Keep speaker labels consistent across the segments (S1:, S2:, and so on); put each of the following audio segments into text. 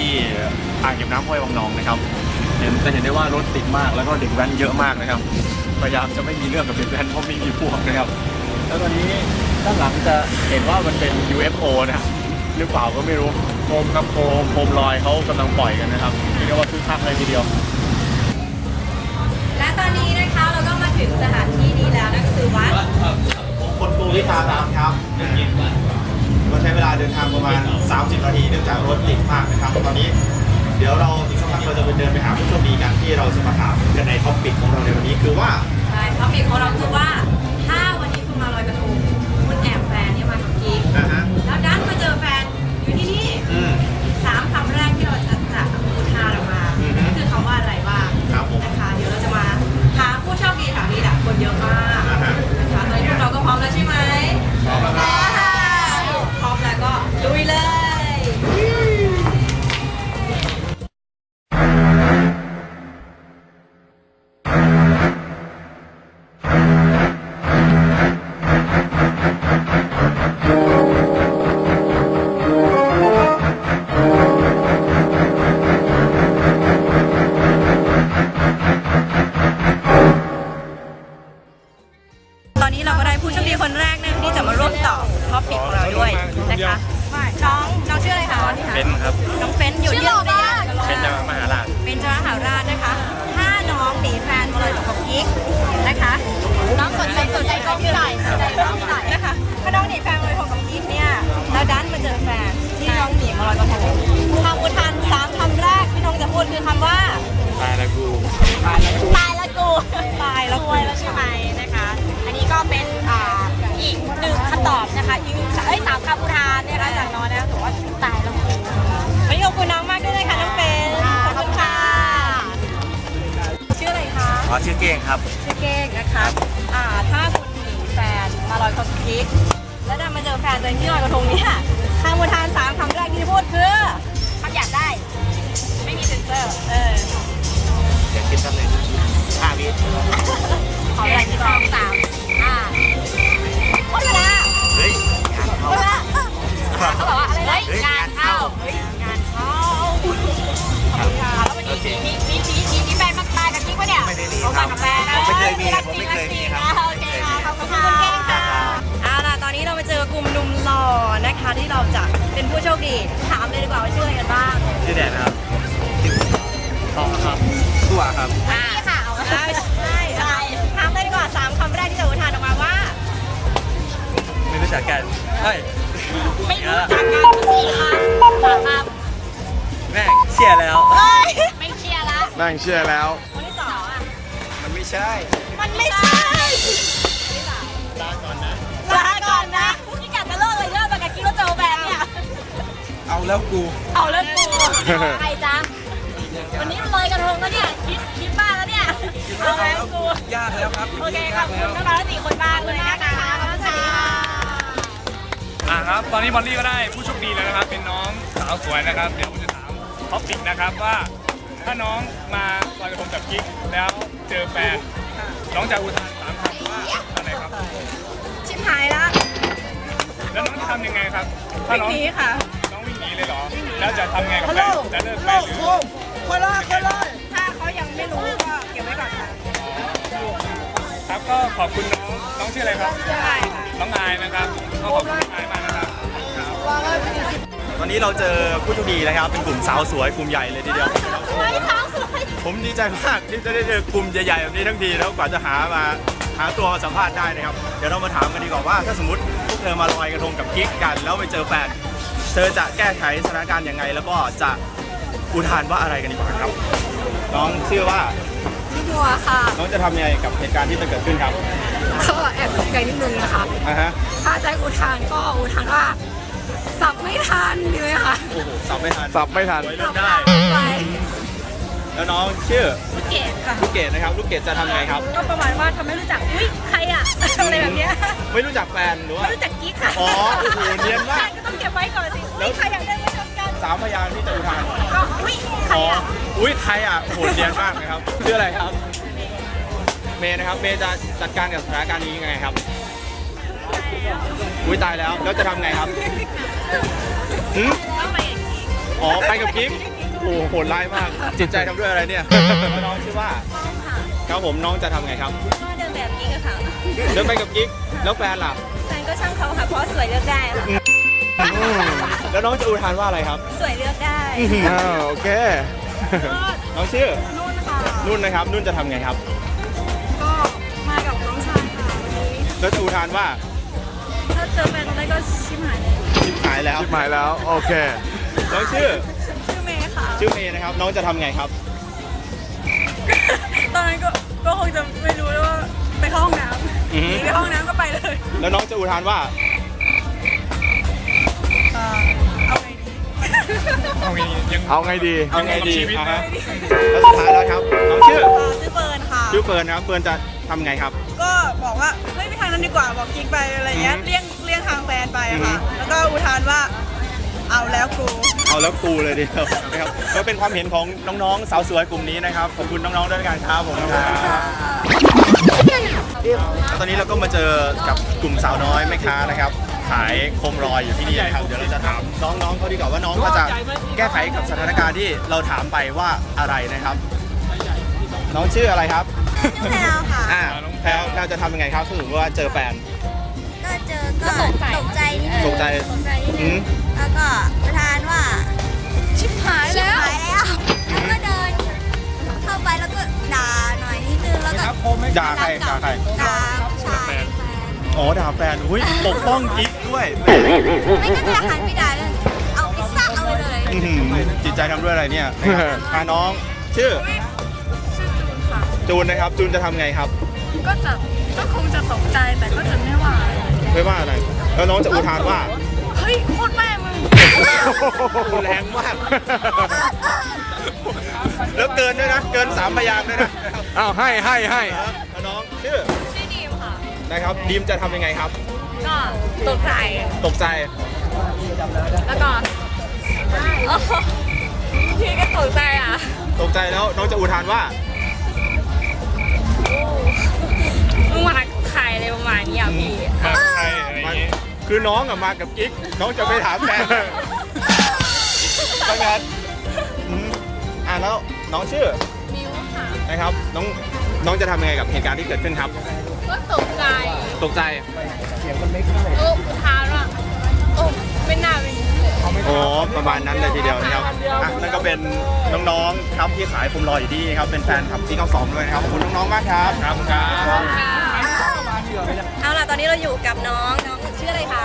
S1: างไปที่อ่างเก็บน้ำห้วยวังนองนะครับเห็นจะเห็นได้ว่ารถติดมากแล้วก็เด็กแว้นเยอะมากนะครับ พยายามจะไม่มีเรื่องกับเด็กแว้นเพราะไม่มีพวกนะครับ แล้วตอนนี้ด้านหลังจะเห็นว่ามันเป็น UFO นะครับหรือเปล่าก็ไม่รู้โคมครับโคมโคมลอยเขากำลังปล่อยกันนะครับนี่ก็ว่าคึกคักเลยทีเดียว
S2: และตอนนี้นะคะเราก็มาถึงสถานที่นี้แล้วนั่นก็คือวัด
S3: คนกรุงวิทารามครับ ก็ใช้เวลาเดินทางประมาณ 30 นาทีเนื่องจากรถติดมากนะครับ ตอนนี้ เดี๋ยวเราอีกสักพักเราจะไปเดินไปหาผู้โชคดีกันที่เราจะมาถามกันในท็อปปิกของเราในวันนี้คือว่า
S2: ใช่ท็อปิกของเราคือว่า ถ้าวันนี้คุณมาลอยกระทงคุณแอบแฟนเนี่ยมากับกิ๊ก
S3: นะฮะ
S2: แล้วดันมาเจอแฟนอยู่ที่นี่
S3: อืม
S2: สามคำแรกที่เราจะจะอุทานออกมา
S3: อือฮึ
S2: คือคำว่าอะไรบ้าง
S3: ครับผม
S2: นะคะ เดี๋ยวเราจะมาหาผู้โชคดีแถวนี้แหละคนเยอะมาก
S3: อ่าฮะ
S2: นะคะตอนนี้พวกเราก็พร้อมแล้วใช่ไหม นึ่งคำ
S1: ต
S2: อบนะคะอีกเอ้ยสามคำอุทานนะคะจากน้องนะคะถือว่าตายละกูวันนี้ขอบคุณน้องมากด้วยนะคะน้องเป็นขอบคุณค่ะชื่ออะไรคะ
S1: อ๋อชื่อเก้งครับ
S2: ชื่อเก้งนะคะอ่าถ้าคุณหนีแฟนมาลอยกระทงกิ๊กแล้วดันมาเจอแฟนตัวเองที่ลอยกระทงเนี่ยคำอุทานสามคำแรกที่พูดคือคำอยากได้ ไม่มีเซนเซอร์เออ
S1: เดี๋ยวคิดแป๊บนึงห้าวิ
S2: ขอแรงสองสามอ่าหมดเวลา
S1: เฮ้ย
S2: หมด เวลาเขาบอกว่าอะไรนะงานเข้าเฮ้ยงานเข้าขอบคุณค่ะแล้ววันนี้มีมีมีมีมีแฟนมาตายกับกิ๊กปะเนี่ย
S1: ไม่ได้มี
S2: เขา
S1: ครั
S2: มา
S1: บ
S2: กับแฟนนะ
S1: ผมไม่เคยมีผมไม่เค
S2: รั
S1: ยมีครับ
S2: โอเคค่ะขอบคุณคุณเก้งค่ะเอาล่ะตอนนี้เรามาเจอกลุ่มหนุ่มหล่อนะคะที่เราจะเป็นผู้โชคดีถามเลยดีกว่าว่าชื่ออะไรกันบ้าง
S1: ชื่อแดนครับทองครับตัวครับ
S2: อ่าค่ะเอาใช่ใช่ถามเลยดีกว่าสามคำแรกที่จะอุทานออกมาว่า
S1: ไม่รู้จักกัน เฮ้ย
S2: ไม่รู้จักกันสี่คำสามค
S1: แม่งเชียร์แล้วำ
S2: เฮ้ยไม่เชียร์ละ
S1: แม่งเชียร์แล้ว
S2: คนที่สองอะ
S1: มันไม่ใช่
S2: มันไม่ใช่ลาก่อนนะลาก่อนนะพี่กัดจะเลิกเลยเลิกมากับกิ๊กแล้วเจอแฟนเนี่ย
S1: เอาแล้วกู
S2: เอาเลิกกูใครจ๊ะวันนี้มันลอยกระทงแล้วเนี่ย คิดคิดบ้างแล้วเนี่ย เอาแล้วกู
S1: ยากแล้วครับ
S2: โอเคขอบคุณน้องๆทั้งสี่คนมากเลยนะคะ
S4: ตอนนี้บอลลี่ก็ได้ผู้โชคดีแล้วนะครับ เป็นน้องสาวสวยนะครับ เดี๋ยวผมจะถามท็อปปิกนะครับว่า ถ้าน้องมาลอยกระทงกับกิ๊กแล้วเจอแฟนน้องจะอุทานสามคำว่าอะไรครับ
S2: ชิบหายละ
S4: แล้วน้องจะทำยังไงครับ ถ้าน้อง
S2: นี้ค่ะ
S4: น้องวิ่งหนีเลยเหรอ แล้วจะทำไงกับแฟนจะเลิกแฟนหรือ
S2: ถ้าเขายังไม่รู้ก็เก็บไว้ก่อนค่ะ
S4: ครับก็ขอบคุณน้องน้องชื่ออะไรครับ
S2: ใช่ค่ะ
S4: น้องอายนะครับก็ขอบคุณน้องอายมากนะครับครับ
S1: ตอนนี้เราเจอผู้โชคดีนะครับ เป็นกลุ่มสาวสวยกลุ่มใหญ่เลยทีเดียว
S2: ไว้เท้าสวย
S1: ผมดีใจมากที่จะได้เจอกลุ่มใหญ่ๆแบบนี้ทั้งทีแล้วกว่าจะหามาหาตัวมาสัมภาษณ์ได้นะครับ เดี๋ยวเรามาถามกันดีกว่าว่า ถ้าสมมติพวกเธอมาลอยกระทงกับกิ๊กกัน แล้วไปเจอแฟนเธอจะแก้ไขสถานการณ์ยังไง แล้วก็จะอุทานว่าอะไรกันดีกว่าครับ น้องชื่อว่า
S5: พี่บัวค่ะ
S1: น้องจะทำยังไงกับเหตุการณ์ที่จะเกิดขึ้นครับ
S5: ก็แอบตกใจนิดนึงนะคะ
S1: อ่าฮะ
S5: ถ้าใจอุทานก็อุทานว่า สับไม่ทันดีไหมคะ
S1: โอ้โหสับไม่ทัน
S4: สับไม่ทัน
S1: สวยเริ่มได้
S5: ไป
S1: แล้วน้องชื่อ
S5: เกดค่ะ
S1: ลูกเกดนะครับ ลูกเกดจะทำยังไงครับ
S2: ก็ประมาณว่าทำไม่รู้จัก อุ้ยใครอะ อะไรแบบเนี้ย
S1: ไม่รู้จักแฟนหรือว่า
S2: ไม่รู้จักกิ๊กค่ะ
S1: อ๋อโอ้โหเนียนมาก
S2: ก็ต้องเก็บไว้ก่อนสิ อุ้ยใครอยากได้มาชมกัน
S1: สามพยางค์ที่จะอุทาน
S2: ก็อุ้ยใคร
S1: อ๋อ
S2: อะ
S1: อุ้ยใครอะโหดเรียนมากนะครับ ชื่ออะไรครับ เมย์นะครับ เมย์จะจัดการกับสถานการณ์นี้ยังไงครับ อุ้ยตายแล้ว แล้วจะทำไงครับ หืม
S2: ต้องไปกับกิ๊ก
S1: โอ๋อไปกับกิ๊กโอ้โหโหดร้ายมาก จิตใจทำด้วยอะไรเนี่ย น้องชื่อว่าครับผมน้องจะทำไงครับ
S2: ก็เดินแบบนี้ก็ค่ะ
S1: เดินไปกับกิ๊กแล้วแฟนล่ะ
S2: แฟนก็ช่างเขาค่ะเพราะสวยเลือกได้ค่ะ
S1: อืมแล้วน้องจะอุทานว่าอะไรครับ
S2: สวยเลือกได้
S1: อ้าวโอเค น้องชื่อ
S5: นุ่นค่ะ
S1: นุ่นนะครับ นุ่นจะทำไงครับ
S5: ก็มากับน้องชายค่ะวันนี้
S1: แล้วจะอุทานว่า
S5: ถ้าเจอแฟนได้ก็ชิมหายเลย
S1: ชิบหายแล้ว
S6: ชิบหายแล้ว โอเค
S1: น้องชื่อ
S5: ชื่อเมย์ค่ะ
S1: ชื่อเมย์นะครับ น้องจะทำไงครับ
S5: ตอนนั้นก็ก็คงจะไม่รู้แล้วว่าไปเข้าห้องน้
S1: อือำฮึ
S5: หนีไปห้องน้ำก็ไปเลย
S1: แล้วน้องจะอุทานว่า
S5: อ่าเอาไงดี
S4: เอาไงยัง
S6: เอาไงดี
S1: เอาไงดี
S4: ชีวิต
S1: อะ
S4: นะ
S1: ฮะ แล้วสุดท้ายแล้วครับ น้องชื่อ
S5: ชื่อเฟิร์นค่ะ
S1: ชื่อเฟิร์นนะครับ เฟิร์นจะทำไงครับ
S5: ก็บอกว่าเฮ้ยไปทางนั้นดีกว่าบอกกิ๊กไปอะไรเงี้ย
S1: อืม
S5: เลี่ยง เลี่ยงทางแฟนไปอะค่ะ
S1: อืม
S5: แล้วก็อุทานว่าเอาแล้วกู
S1: เอาแล้วกูเลยดีครับนะครับก็เป็นความเห็นของน้องๆสาวสวยกลุ่มนี้นะครับขอบคุณน้องๆด้วยกันครับผมครับตอนนี้เราก็มาเจอกับกลุ่มสาวน้อยแม่ค้านะครับ ขายโคมลอยอยู่ที่นี่นะครับเดี๋ยวเราจะถามน้องๆเขาดีกว่าว่าน้องเขาจะแก้ไขกับสถานการณ์ที่เราถามไปว่าอะไรนะครับ น้องชื่ออะไรครับ
S2: ชื่อแพลวค่ะ
S1: อ่าแพลวแพลวจะทำยังไงครับถ้าสมมติว่าเจอแฟน
S2: ก็เจอก็ตกใจตกใจนิดนึง
S1: ตกใจ
S2: ตกใจนิด
S1: อื
S2: นึง
S1: ม
S2: แล้วก็ประธานว่า
S5: ชิบหาย
S2: ชิบ
S5: แล้ว
S2: หายแล้วแล้วก็เดิน เข้าไปแล้วก็ด่าหน่อยนิดนึงแล้วก็
S1: ด่าใครด่าใคร
S2: ด่าผู้ชายแฟน
S1: อ๋อด่าแฟนอุ้ยปกป้องกิ๊กด้วย
S2: ไม่ก็จะหันไปด่าเลยเอาพิซซ่าเอาไปเลย
S1: อื้อหือจิตใจทำด้วยอะไรเนี่ยนะครับอ่าน้องชื่อ
S5: ชื่อจูนค่ะ
S1: จูนนะครับจูนจะทำไงครับ
S5: ก็จะก็คงจะตกใจแต่ก็จะไม่ว่าอะ ไร
S1: ไม่ว่าอะไรแล้วน้องจะอุทานว่า
S5: เฮ้ยโคตรแม่มึง
S1: แรงมาก แล้วเกินด้วยนะ เกินสามพยางค์ด้วยนะ
S6: เอาให้ให้ให้
S1: ครับแล้วน้องชื่อ
S5: ชื่อดีมค่ะ
S1: นะครับดีมจะทำยังไงครับ
S5: ก็ตกใจ
S1: ตกใจ
S5: แล้วก็อ๋อพี่ก็ตกใจอะ
S1: ตกใจแล้วน้องจะอุทานว่า
S5: รอะไรประมาณนี้อะพี่
S4: มาใครอะไรอย่างงี้
S1: คือน้องอะมากับกิ๊ก น้องจะไปถามแฟนใช่ไหมครับอืมอ่าแล้วน้องชื่อ
S5: มิวค่ะ
S1: นะครับ น้องน้องจะทำยังไงกับเหตุการณ์ที่เกิดขึ้นครับ
S5: ก็ตกใจ
S1: ตกใจ
S5: โอ้ทานอะโอ้ไม่น่าเป็น
S1: โอ้ประมาณนั้นเลยทีเดียวนะครับอะนั่นก็เป็นน้องๆครับที่ขายผมรออยู่ที่นี่ครับเป็นแฟนคลับที่เขาสองด้วยนะครับขอบคุณน้องๆมากครับ
S4: ครับครับ
S2: เอาล่ะตอนนี้เราอยู่กับน้องน้องชื่ออะไรคะ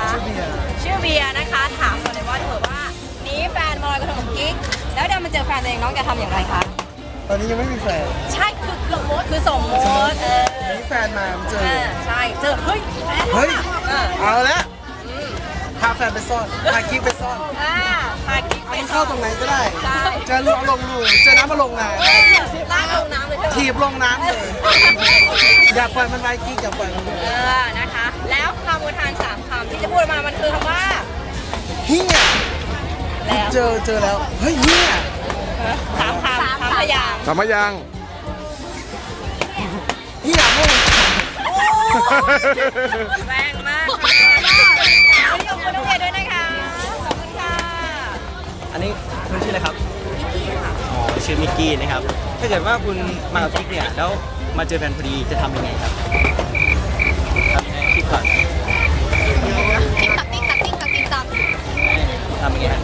S2: ชื่อเบียร์นะคะ ถามก่อนเลยว่าถ้าเกิดว่าหนี้แฟนมาลอยกระทงกับกิ๊กแล้วเดี๋ยวมันเจอแฟนตัวเองน้องจะทำอย่างไรคะ
S7: ตอนนี้ยังไม่มีแฟน
S2: ใช่คือสมมติคือสมมติเออ
S7: มีแฟนมาเจอ
S2: เออใช่เจอเฮ้ยแฟน
S7: เฮ้ย
S2: เออ
S7: เอาละพาแฟนไปซ่อนพากิ๊กไปซ่อน
S2: อ่าพากิ๊กไป
S7: มันเข้าตรงไหนก็ได้
S2: ใช่
S7: เจอลูกลงลูเจอน้ำมาลงนา
S2: ลากลงน้ำเลยใช่ไหม
S7: ถีบลงน้ำเลย อย่าปล่อยมันไปกิ๊กอย่าปล่อยมันไป
S2: เออนะคะ แล้วคำอุทานสามคำที่จะพูดออกมามันคือคำว่า
S7: เฮีย
S2: แล้ว
S7: เจอเจอแล้ว เฮ้ยเฮีย
S2: สามคำสามพยางค์
S6: สามยัง
S7: เฮียแม่ง
S2: แรง อันนี้คุณ
S8: ชื่ออะไรครับอ๋อชื่อมิกกี้นะครับ ถ้าเกิดว่าคุณมากับกิ๊กเนี่ยแล้วมาเจอแฟนพอดีจะทำยังไงครับทำยังไงคิดก่อน
S2: ติ๊กตักติ๊กตักติ๊กตักติ๊กตัก
S8: ทำยังไงฮะ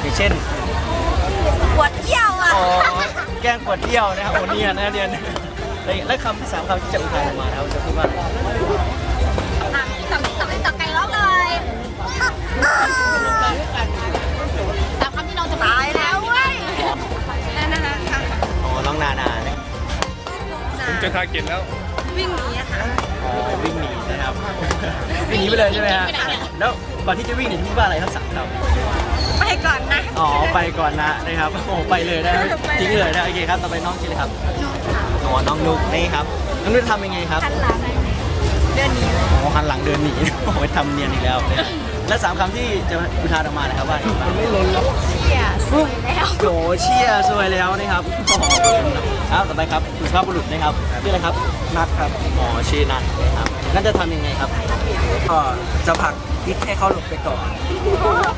S8: อย่างเช่น
S2: ปวดเยี่ยวอะ
S8: อ๋อแกล้งปวดเที่ยวนะครับโอ้เนี่ยนะเรียนแล้วแล้วคำที่สามคำที่จะอุทานออกมานะครับจะพูดว่าา
S4: ร์เก็ตแล้ว
S2: วิ่งหนีอะค่ะ
S8: อ๋อวิ่งหนีนะครับวิ่งหนีไปเลยใช่ไหมฮะแล้วก่อนที่จะวิ่งหนีพูดว่าอะไรทั้งสามคำ
S2: ไปก่อนนะ
S8: อ๋อไปก่อนนะนะครับโอ้ไปเลยนะทิ้งเลยนะโอเคครับต่อไปน้องชื่ออะไรครับอ๋อน้องนุกนี่ครับน้องนุกทำยังไงครับ
S2: หันหลังเดินหนี
S8: อ๋อหันหลังเดินหนี โอ้ยทำเนียนอีกแล้วนะครับ และสามคำที่จะอุทานออกมานะครับว่า
S7: มันไม่ล้นแล้ว
S2: เชี่ยสุดแล้ว
S8: โหเชียร์สวยแล้วนะครับโอ้โหครับต่อไปครับคุณสุภาพบุรุษนะครับชื่ออะไรครับ
S9: นัดครับ
S8: อ๋อชื่อนัทนะครับนั่นจะทำยังไงครับ
S9: ก็จะผลักกิ๊กให้เขาหลบไปก่อน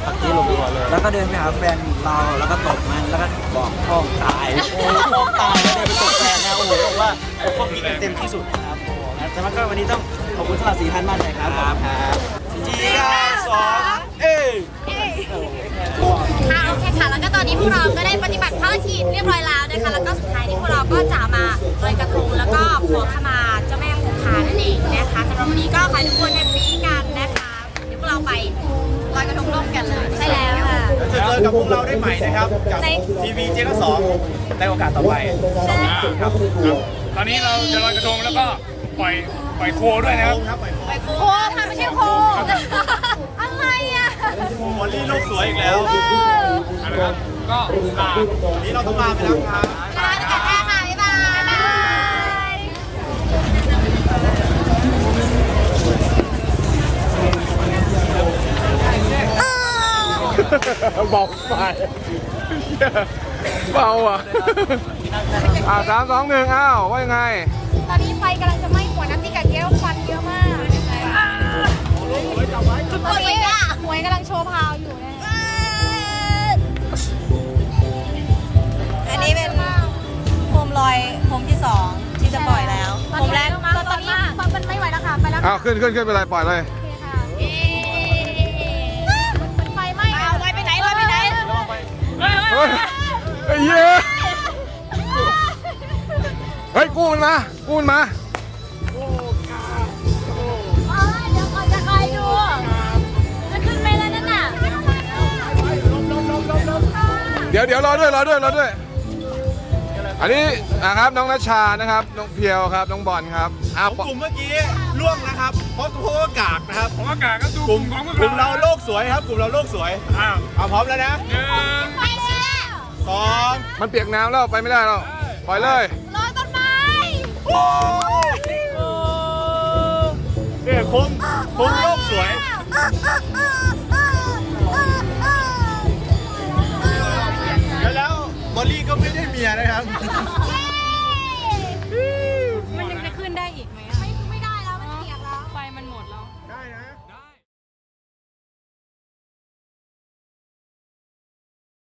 S8: ผักที่ลงตัวเลย
S9: แล้วก็เดินไปหาแฟนเราแล้วก็ตบมันแล้วก็บอกพ่อมึงตาย
S8: โอ้โหตายแล้วเนี่ยเป็นตกแฟนนะโอ้โหบอกว่าปกป้องกิ๊กกันเต็มที่สุดนะครับโอ้โหงั้นแต่ว่าก็วันนี้ต้องขอบคุณสำหรับสีท่านมากเลยครับขอบคุณครับจีสองเอ้ย
S5: ค่ะโอเคค่ะ แล้วก็ต อนนี้พวกเราก็ได้ปฏิบัติภารกิจเรียบร้อยแล้วนะคะ แล้วก็สุดท้ายนี้พวกเราก็จะมาลอยกระทงแล้วก็ขอขมาเจ้าแม่คงคานั่นเองนะคะสำหรับวันนี้ก็ขอให้ทุกคนแฮปปี้กันนะคะ เดี๋ยวพวกเราไปลอยกระทงร่วมกันเลยใช่แล้วค่ะ
S1: จะเจอกับพวกเราได้ใหม่นะครับ กับ
S5: ใน
S1: ทีวีเจนสองในโอกาสต่อไป
S6: อ่าครับ ตอนนี้เราจะลอยกระทงแล้วก็ปล่อยปล่อยโคด้วยนะครับ
S1: ครับไป
S5: ไปโคค่ะไม่ใช่โคอะไรอะ
S1: มอลลี่โลกสวยอีกแล้ว
S6: เอาละครับ ก็อ่า
S1: วันนี้เราต้องลาไปแล้วครับ
S5: ลาไปกันแค่ค่ะบ๊ายบายบ๊ายบาย
S6: บอกไปเบาอะอ่าสามสองหนึ่งอ้าว ว่ายังไง
S5: ตอนนี้ไฟกำลังจะไหม้หัวน้ำพริกกะแก้วควันเยอะมากตอนนี้หวยกำลังโชว์พาวอยู่ อยโคมที่สองที่จะปล่อยแล้วโคมแรกตอนนี้มันไม่ไหวแล้วค่ะไปแล้ว
S6: อ้าวขึ้นขึ้นขึ้นไปเลยปล่อยเลย
S5: มันไฟไหม้ลอยไปไหนลอยไปไหน
S6: เฮ้ยไอ้เหี้ยเฮ้ยกู้มันมากู้มันมา
S5: เดี๋ยวก่อนจะคอยดูจะขึ้นไปแล้วนั่นน่ะ
S6: เดี๋ยวเดี๋ยวรอด้วยรอด้วยรอด้วย อันนี้นะครับน้องนัชชานะครับน้องเพียวครับน้องบอลครับอ้าว
S1: กลุ่มเมื่อกี้ล่วงนะครับเพราะเพราะว่ากากนะครับ
S6: ผมอากาศก็ดู
S1: กลุ่มกลุ่มเราโลกสวยครับ กลุ่มเราโลกสวย
S6: อ้าว
S1: เอาพร้อมแล้วนะ
S6: หนึ่ง
S5: ไปเลย
S1: สอง
S6: มันเปียกน้ำแล้วไปไม่ได้แล้วปล่อยเลย
S5: รอยต้นไม้
S1: เนี่ยคุ้มคุ้มโลกสวย แล้วแล้วมอลลี่ก็ไม่ได้เมียนะครับ
S5: เย้